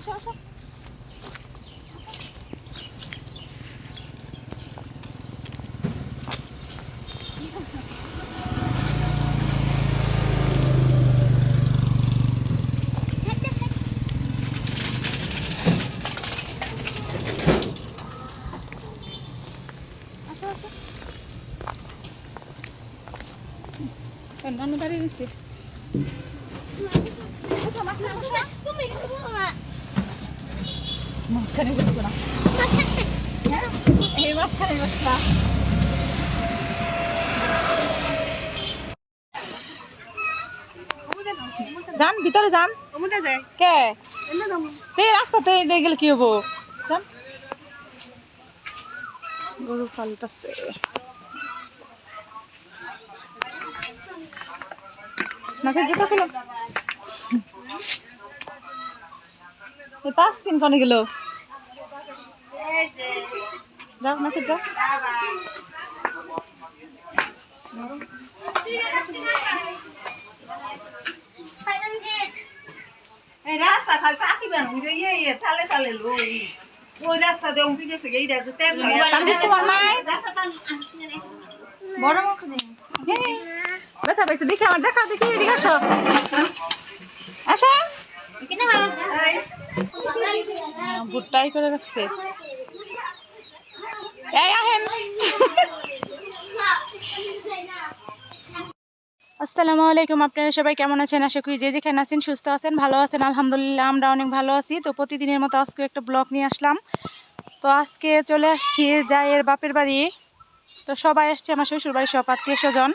আসো আসো আসো আসো নানু দাঁড়িয়ে দিচ্ছি মাঝখানে বসবো না এই মাঝখানে বসলাম যান ভিতরে যান কে? এই রাস্তাতে দিয়ে গেলে কি হব? যান গরু পাল্টাছে নাকি জুতো খুলো পাঁচ দিন কনে গেল। যাও নাকি যাও? এই রাস্তা খালি পাখি বানুন যে ইয়ে ইয়ে তালে তালে লই। ওই রাস্তা দিয়ে উঠে গেছে এইটা তো তেল তোমার নাই বড় মুখ ব্যথা পাইছে দেখি আমার দেখা দেখি এদিকে আসো। আসো। ভুট্টাই করে রাখছে। আসসালামু আলাইকুম, আপনারা সবাই কেমন আছেন? আশা করি যে যেখানে আছেন সুস্থ আছেন, ভালো আছেন, আলহামদুলিল্লাহ আমরা অনেক ভালো আছি। তো প্রতিদিনের মতো আজকে একটা ব্লগ নিয়ে আসলাম। তো আজকে চলে আসছি জায়ের বাপের বাড়ি। তো সবাই আসছে, আমার শ্বশুর বাড়ির সব আত্মীয় স্বজন।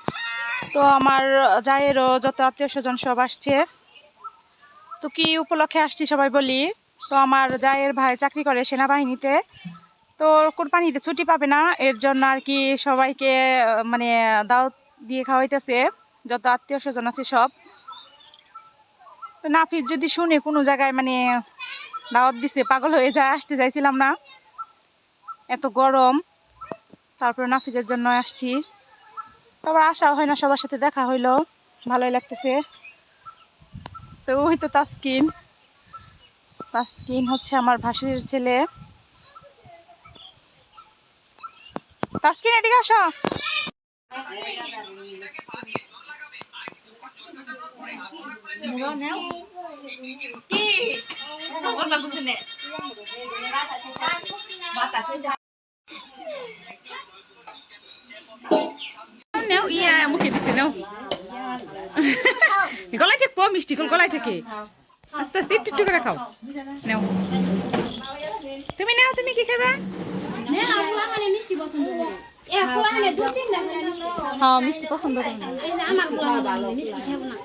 তো আমার জায়েরও যত আত্মীয় স্বজন সব আসছে। তো কি উপলক্ষে আসছি সবাই বলি? তো আমার জায়ের ভাই চাকরি করে সেনাবাহিনীতে। তো কোরবানিতে ছুটি পাবে না, এর জন্য আর কি সবাইকে মানে দাওয়াত দিয়ে খাওয়াইতেছে, যত আত্মীয় স্বজন আছে সব। তো নাফিস যদি শুনে কোনো জায়গায় মানে দাওয়াত দিছে, পাগল হয়ে যায়, আসতে চাইছিলাম না। এত গরম, তারপরে নাফিজের জন্য আসছি। তারপর আসা হয় না, সবার সাথে দেখা হইল, ভালোই লাগতেছে। তো ওই তো তাসকিন। তাসকিন হচ্ছে আমার ভাসুরের ছেলে। তাসকিন, এদিকে আসো। নাও, ইয়া, মুখে দিতে নাও। গলায় ঠেকবো মিষ্টি গলায় ঠেকে। আস্তে আস্তে, একটু একটু করে খাও। নাও। তুমি নাও, তুমি কি খাবে? হ্যাঁ মিষ্টি পছন্দ করে। না আমার ফুলাহানে মিষ্টি খাব না।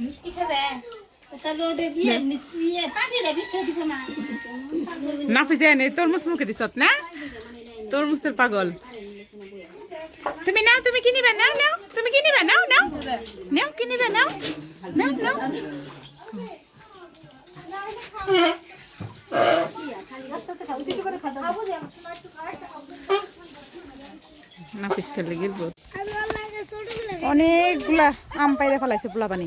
মিষ্টি খাব? না। মিষ্টি খাবে নাফিস এনে তরমুজ মুখে দিছ না? তরমুজের পাগল। তুমি নাও তুমি কি নিবে? নাও নাও। তুমি কি নিবে? নাও নাও। নাও কি নিবে? নাও। নাও খেলে গিলবো অনেকগুলা আম পাইরে ফেলাইছে পোলা পানি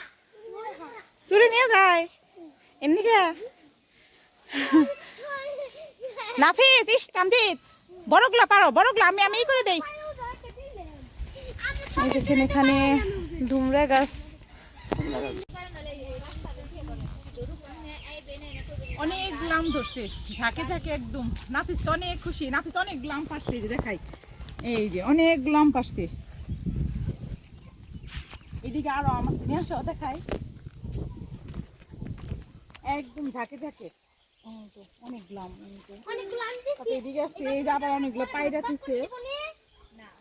চুরি নিয়ে যায়। এমনি কে নাফিস, ইস তামজিৎ বড়গুলা পারো, বড়গুলা আমি আমি করে দেই। দেখেন এখানে ধুমরা গাছ। অনেক গ্লাম ধরছে। ঝাঁকে ঝাঁকে একদম। নাফিস তো অনেক খুশি। নাফিস অনেক গ্লাম পাশতে দেখাই। এই যে অনেক গ্লাম পাশতে এদিকে আরও আমার নিয়ে আসো, দেখাই। একদম ঝাঁকে ঝাঁকে। এই অনেক গ্লাম অনেকগুলো এদিকে আছে এই যে আবার অনেকগুলো পায়রা দিচ্ছে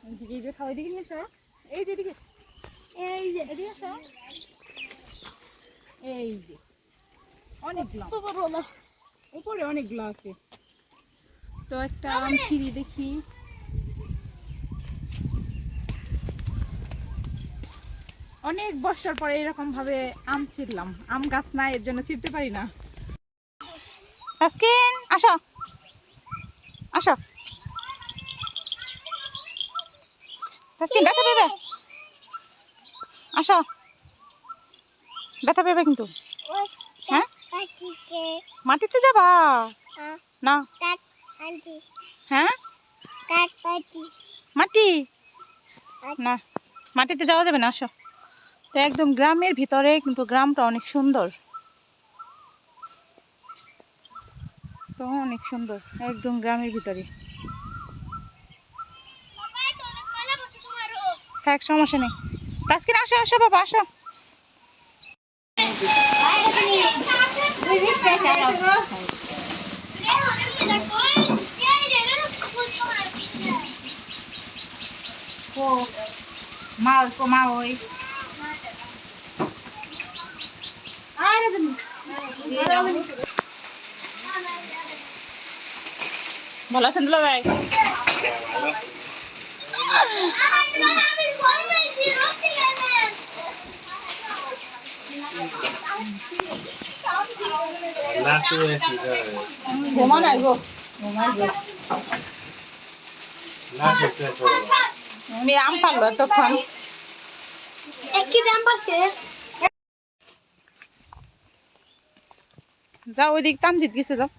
এদিকে এই যে খাওয়া নিয়ে এই যে এদিকে। এই যে। এদিকে এই যে। অনেক গ্লাম। উপরে অনেকগুলো আছে। তো একটা আম ছিঁড়ি দেখি। অনেক বছর পরে এরকম ভাবে আম ছিঁড়লাম। আম গাছ নাই, এর জন্য ছিঁড়তে পারি না। আসো। আসো। আসো। ব্যথা পেবে কিন্তু? হ্যাঁ? মাটিতে যাবা? না। হ্যাঁ? মাটি? না। মাটিতে যাওয়া যাবে না, আসো। তো একদম গ্রামের ভিতরে কিন্তু গ্রামটা অনেক সুন্দর। তো অনেক সুন্দর, একদম গ্রামের ভিতরে। থাক, সমস্যা নেই। তাস্কিন, আসো আসো বাবা, আসো। মা ওই কো মা, ওই। ভালো আছেন দুলা ভাই ঘুমা নাই গো। আমি আম পারল তখন একই দাম পাচ্ছে। যাও ওই দিক তামজিৎ গেছে, যাও।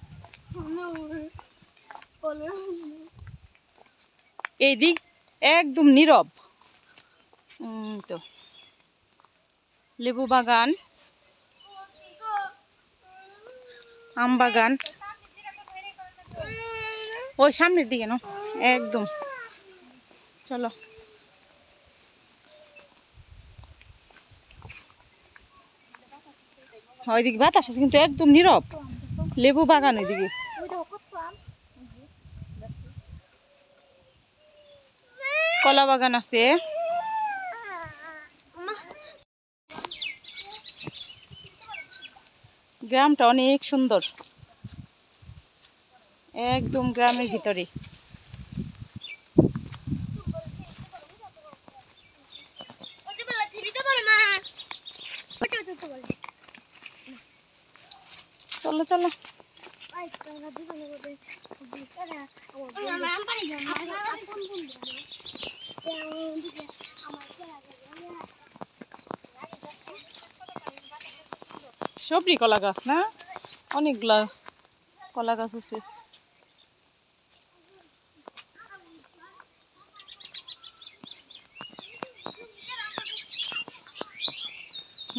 এই দিক একদম নীরব। তো। লেবু বাগান, আম বাগান। ওই সামনের দিকে, না? একদম। চলো। ওইদিকে বাতাস আছে, কিন্তু একদম নীরব। লেবু বাগান ওইদিকে। কলা বাগান আছে। গ্রামটা অনেক সুন্দর। একদম গ্রামের ভিতরে। চলো। সবরি কলা গাছ, না? অনেকগুলা কলা গাছ আছে।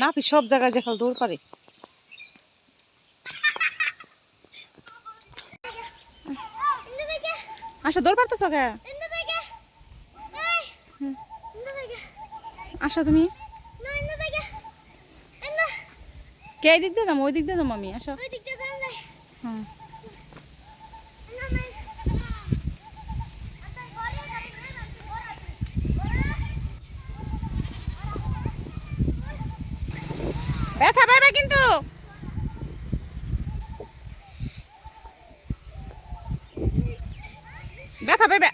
না সব জায়গায় দেখাল দৌড় পারে। আচ্ছা দৌড় পারতেছ কে? আশা তুমি? কে দিক দিয়ে যাব? ওই দিক দিয়ে যাব আমি আশা। হুম ব্যথা পাবে কিন্তু ব্যথা পাবে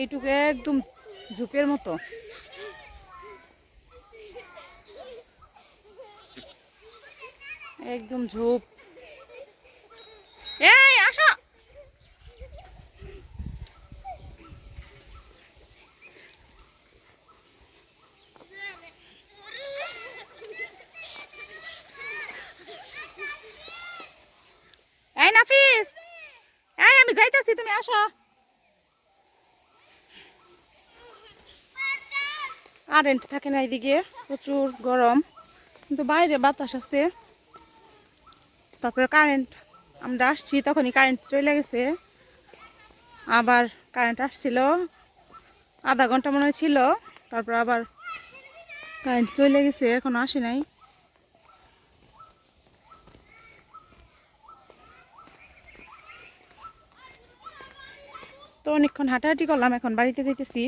এইটুকু একদম ঝুপের মতো। একদম ঝোপ। এই, আসো। এই, নাফিস। এই, আমি যাইতাছি, তুমি আসো। কারেন্ট থাকে না এদিকে, প্রচুর গরম। কিন্তু বাইরে বাতাস আছে। তারপরে কারেন্ট আমরা আসছি, তখনই কারেন্ট চলে গেছে। আবার কারেন্ট আসছিল, আধা ঘণ্টা মনে ছিল, তারপর আবার কারেন্ট চলে গেছে, এখনও আসে নাই। তো অনেকক্ষণ হাঁটাহাঁটি করলাম, এখন বাড়িতে যেতেছি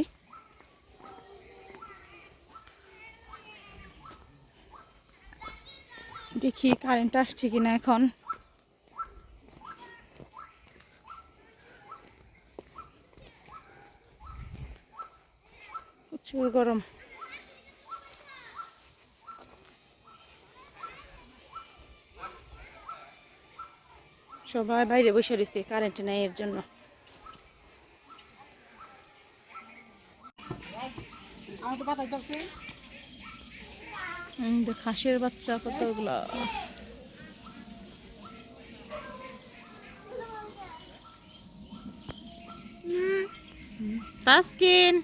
দেখি কারেন্ট আসছে কিনা এখন। প্রচুর গরম। সবাই বাইরে বসে রয়েছে কারেন্ট নাই এর জন্য। হুম, দেখ হাঁসের বাচ্চা কতগুলা? তাসকিন!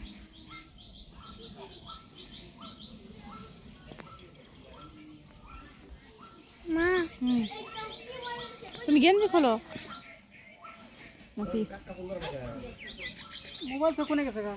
মা। হুম। তুমি গেঞ্জি খোলো। মোবাইল তো কোনে গেছে গা?